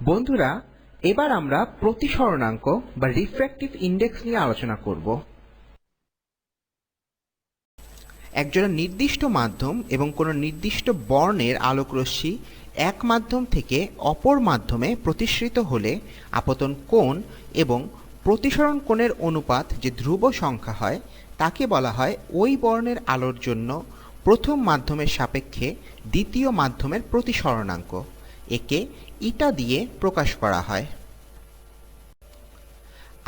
বন্ধুরা, এবার আমরা প্রতিসরণাঙ্ক বা রিফ্র্যাক্টিভ ইন্ডেক্স নিয়ে আলোচনা করব। একজোড়া নির্দিষ্ট মাধ্যম এবং কোনো নির্দিষ্ট বর্ণের আলোকরশ্মি এক মাধ্যম থেকে অপর মাধ্যমে প্রতিসৃত হলে আপতন কোণ এবং প্রতিসরণ কোণের অনুপাত যে ধ্রুব সংখ্যা হয়, তাকে বলা হয় ওই বর্ণের আলোর জন্য প্রথম মাধ্যমের সাপেক্ষে দ্বিতীয় মাধ্যমের প্রতিসরণাঙ্ক। একে ইটা দিয়ে প্রকাশ করা হয়।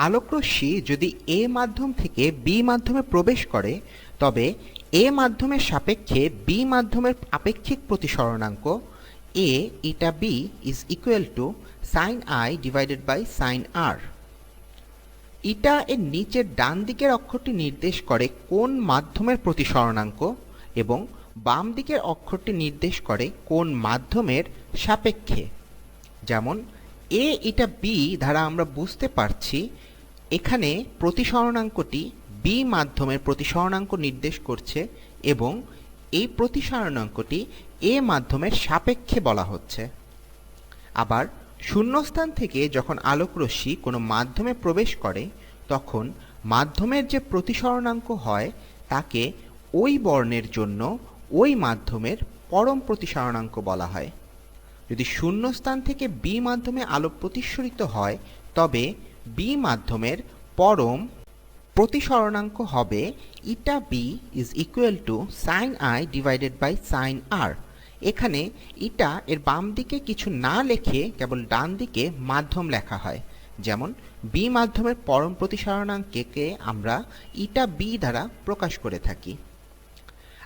আলোকরশ্মি যদি এ মাধ্যম থেকে বি মাধ্যমে প্রবেশ করে, তবে এ মাধ্যমের সাপেক্ষে বি মাধ্যমের আপেক্ষিক প্রতিসরণাঙ্ক, A eta B is equal to sine i divided by sine r eta এর নিচের ডান দিকের অক্ষরটি নির্দেশ করে কোন মাধ্যমের প্রতিসরণাঙ্ক এবং বাম দিকের অক্ষরটি নির্দেশ করে কোন মাধ্যমের সাপেক্ষে। যেমন, এ ইটা বি দ্বারা আমরা বুঝতে পারছি, এখানে প্রতিসরণাঙ্কটি বি মাধ্যমের প্রতিসরণাঙ্ক নির্দেশ করছে এবং এই প্রতিসরণাঙ্কটি এ মাধ্যমের সাপেক্ষে বলা হচ্ছে। আবার, শূন্যস্থান থেকে যখন আলোকরশ্মি কোনো মাধ্যমে প্রবেশ করে, তখন মাধ্যমের যে প্রতিসরণাঙ্ক হয়, তাকে ওই বর্ণের জন্য ওই মাধ্যমের পরম প্রতিসরণাঙ্ক বলা হয়। যদি শূন্যস্থান থেকে বি মাধ্যমে আলো প্রতিসরিত হয়, তবে বি মাধ্যমের পরম প্রতিসরণাঙ্ক হবে eta B is equal to sine i divided by sine r এখানে ইটা এর বাম দিকে কিছু না লেখে কেবল ডান দিকে মাধ্যম লেখা হয়। যেমন বি মাধ্যমের পরম প্রতিসরণাঙ্ককে আমরা ইটা বি দ্বারা প্রকাশ করে থাকি।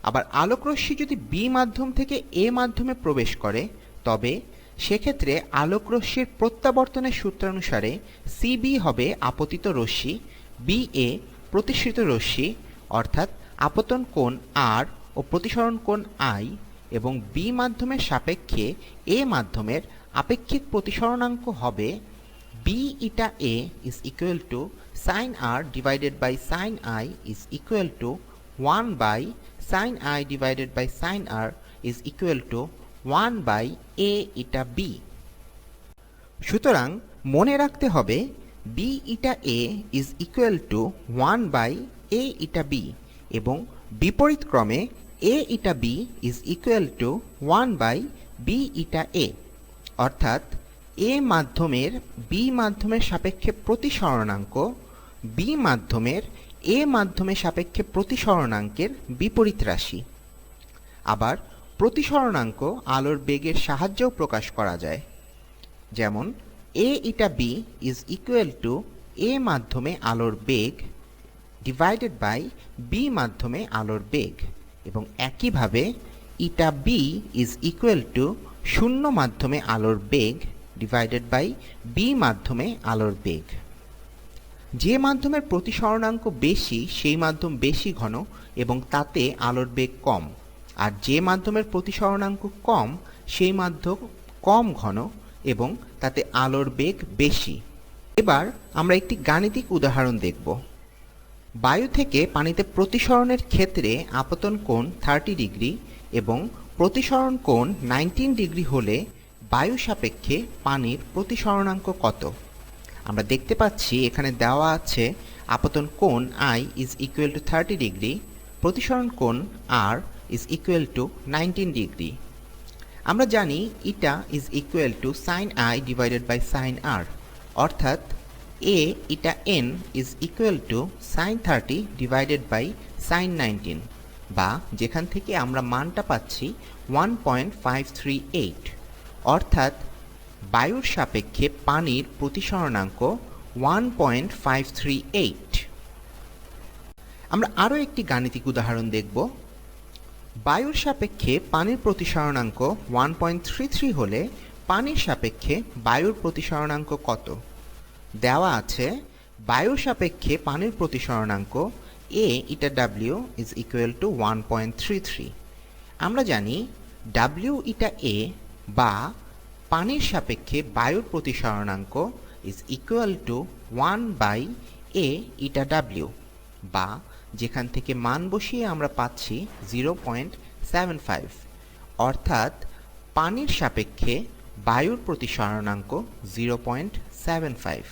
আবার আলোকরশ্মি যদি বি মাধ্যম থেকে এ মাধ্যমে প্রবেশ করে, তবে সেক্ষেত্রে আলোকরশ্মির প্রত্যাবর্তনের সূত্রানুসারে সিবি হবে আপতিত রশ্মি বি এ প্রতিসৃত রশ্মি, অর্থাৎ আপতন কোণ আর ও প্রতিসরণ কোণ আই এবং বি মাধ্যমের সাপেক্ষে এ মাধ্যমের আপেক্ষিক প্রতিসরণাঙ্ক হবে B eta A is equal to sine r divided by sine i is equal to one by sine i divided by sine r is equal to one by A eta B সুতরাং মনে রাখতে হবে B eta A is equal to one by A eta B এবং বিপরীত ক্রমে A eta B is equal to one by B eta A অর্থাৎ A মাধ্যমের B মাধ্যমের সাপেক্ষে প্রতিসরণাঙ্ক বি মাধ্যমের এ মাধ্যমে সাপেক্ষে প্রতিসরণাঙ্কের বিপরীত রাশি। আবার প্রতিসরণাঙ্ক আলোর বেগের সাহায্যেও প্রকাশ করা যায়। যেমন, A eta B is equal to A মাধ্যমে আলোর বেগ ডিভাইডেড বাই বি মাধ্যমে আলোর বেগ এবং একইভাবে eta B is equal to শূন্য মাধ্যমে আলোর বেগ ডিভাইডেড বাই বি মাধ্যমে আলোর বেগ। যে মাধ্যমের প্রতিসরণাঙ্ক বেশি, সেই মাধ্যম বেশি ঘন এবং তাতে আলোর বেগ কম। আর যে মাধ্যমের প্রতিসরণাঙ্ক কম, সেই মাধ্যম কম ঘন এবং তাতে আলোর বেগ বেশি। এবার আমরা একটি গাণিতিক উদাহরণ দেখব। বায়ু থেকে পানিতে প্রতিসরণের ক্ষেত্রে আপতন কোণ থার্টি ডিগ্রি এবং প্রতিসরণ কোণ নাইনটিন ডিগ্রি হলে বায়ু সাপেক্ষে পানির প্রতিসরণাঙ্ক কত? আমরা দেখতে পাচ্ছি এখানে দেওয়া আছে আপতন কোণ i is equal to thirty degree প্রতিসরণ কোণ r is equal to nineteen degree আমরা জানি eta is equal to sine i divided by sine r অর্থাৎ A eta N is equal to sine thirty divided by sine nineteen বা যেখান থেকে আমরা মানটা পাচ্ছি one point five three eight অর্থাৎ বায়ুর সাপেক্ষে পানির প্রতিসরণাঙ্ক one point five three eight আমরা আরও একটি গাণিতিক উদাহরণ দেখব। বায়ুর সাপেক্ষে পানির প্রতিসরণাঙ্ক ওয়ান পয়েন্ট থ্রি থ্রি হলে পানির সাপেক্ষে বায়ুর প্রতিসরণাঙ্ক কত? দেওয়া আছে, বায়ুর সাপেক্ষে পানির প্রতিসরণাঙ্ক A eta W is equal to one point three three আমরা জানি ডাব্লিউ ইটা এ বা পানির সাপেক্ষে বায়ুর প্রতিসরণাঙ্ক is equal to one by A eta W বা যেখান থেকে মান বসিয়ে আমরা পাচ্ছি জিরো পয়েন্ট সেভেন ফাইভ অর্থাৎ পানির সাপেক্ষে বায়ুর প্রতিসরণাঙ্ক জিরো পয়েন্ট সেভেন ফাইভ